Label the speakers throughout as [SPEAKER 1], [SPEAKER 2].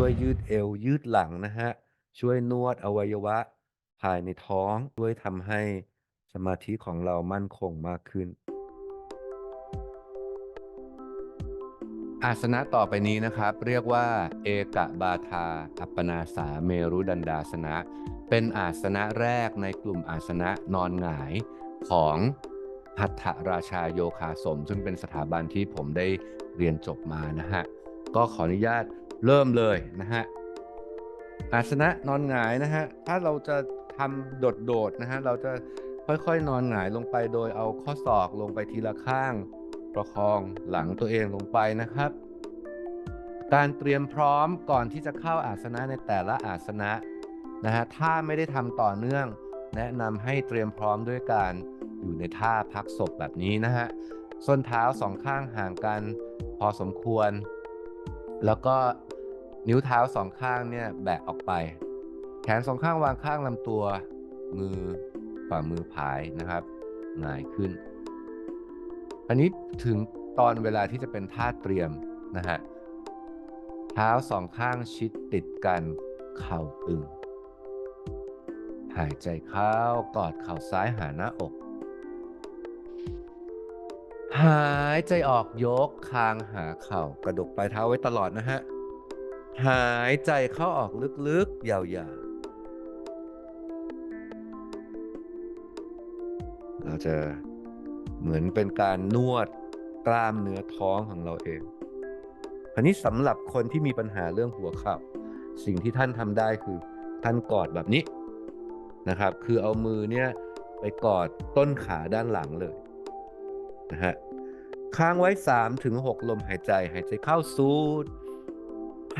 [SPEAKER 1] ช่วยยืดเอว ยืดหลังนะฮะ ช่วยนวดอวัยวะ ภายในท้อง ช่วยทำให้สมาธิของเรามั่นคงมากขึ้น อาสนะต่อไปนี้นะครับ เรียกว่า เอกบาทา อัปปนาสาเมรุดันดาสนะ เป็นอาสนะแรกในกลุ่มอาสนะนอนหงายของหัตถราชาโยคาสม ซึ่งเป็นสถาบันที่ผมได้เรียนจบมานะฮะ ก็ขออนุญาต เริ่มเลยนะฮะอาสนะนอนหงายนะฮะถ้าเราจะทำโดดๆนะฮะเราจะค่อยๆ นอนหงายลงไปโดยเอาข้อศอกลงไปทีละข้าง ประคองหลังตัวเองลงไปนะครับ การเตรียมพร้อมก่อนที่จะเข้าอาสนะในแต่ละอาสนะนะฮะถ้าไม่ได้ทำต่อเนื่อง แนะนำให้เตรียมพร้อมด้วยการอยู่ในท่าพักศพแบบนี้นะฮะส้นเท้าสองข้างห่างกันพอสมควร แล้วก็ นิ้วเท้าสองข้างเนี่ยแบะออกไป แขนสองข้างวางข้างลำตัว มือฝ่ามือผายนะครับหงายขึ้น อันนี้ถึงตอนเวลาที่จะเป็นท่าเตรียมนะฮะเท้าสองข้างชิดติดกัน เข่าตึง หายใจเข้ากอดเข่าซ้ายหาหน้าอก หายใจออกยกคางหาเข่ากระดกปลายเท้าไว้ตลอดนะฮะ หายใจเข้าออกลึกๆ ยาวๆ เราจะเหมือนเป็นการนวดกล้ามเนื้อท้องของเราเองอันนี้สำหรับคนที่มีปัญหาเรื่องหัวเข่าสิ่งที่ท่านทำได้คือท่านกอดแบบนี้นะครับ คือเอามือเนี่ยไปกอดต้นขาด้านหลังเลยนะฮะค้างไว้3ถึง6ลมหายใจ หายใจเข้าสูด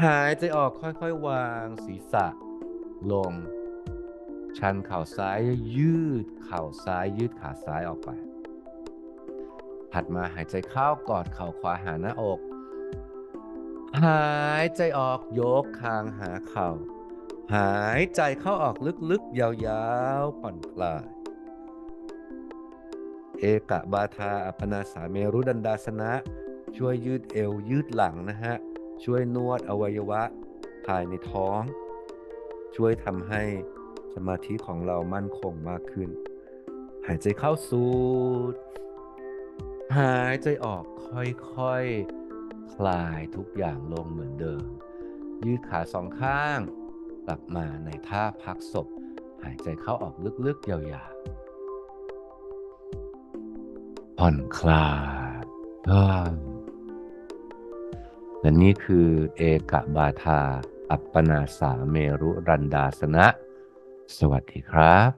[SPEAKER 1] หายใจออกค่อยๆ วางศีรษะ ลง ชันเข่าซ้ายยืดเข่าซ้ายยืดขาซ้ายออกไป ถัดมาหายใจเข้ากอดเข่าขวาหาหน้าอก หายใจออกยกคางหาเข่า หายใจเข้าออกลึกๆ ยาวๆ ผ่อนคลาย เอกบาทาอัปปนาสาเมรุดันดาสนะ ช่วยยืดเอวยืดหลังนะฮะ ช่วยนวดอวัยวะภายในท้อง ช่วยทำให้สมาธิของเรามั่นคงมากขึ้น หายใจเข้าสูดหายใจออกค่อยๆ คลายทุกอย่างลงเหมือนเดิม ยืดขาสองข้าง กลับมาในท่าพักศพ หายใจเข้าออกลึกๆ ยาวๆผ่อนคลายอ่า และนี่คือเอกบาทา อัปปนาสาเมรุรันดาสนะ สวัสดีครับ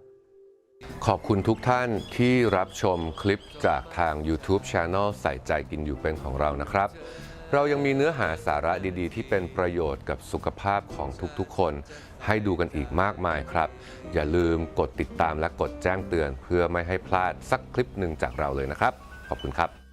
[SPEAKER 2] ขอบคุณทุกท่านที่รับชมคลิปจากทาง YouTube Channel ใส่ใจกินอยู่เป็นของเรานะครับ เรายังมีเนื้อหาสาระดีๆ ที่เป็นประโยชน์กับสุขภาพของทุกๆ คน ให้ดูกันอีกมากมายครับ อย่าลืมกดติดตามและกดแจ้งเตือน เพื่อไม่ให้พลาดสักคลิปหนึ่งจากเราเลยนะครับ ขอบคุณครับ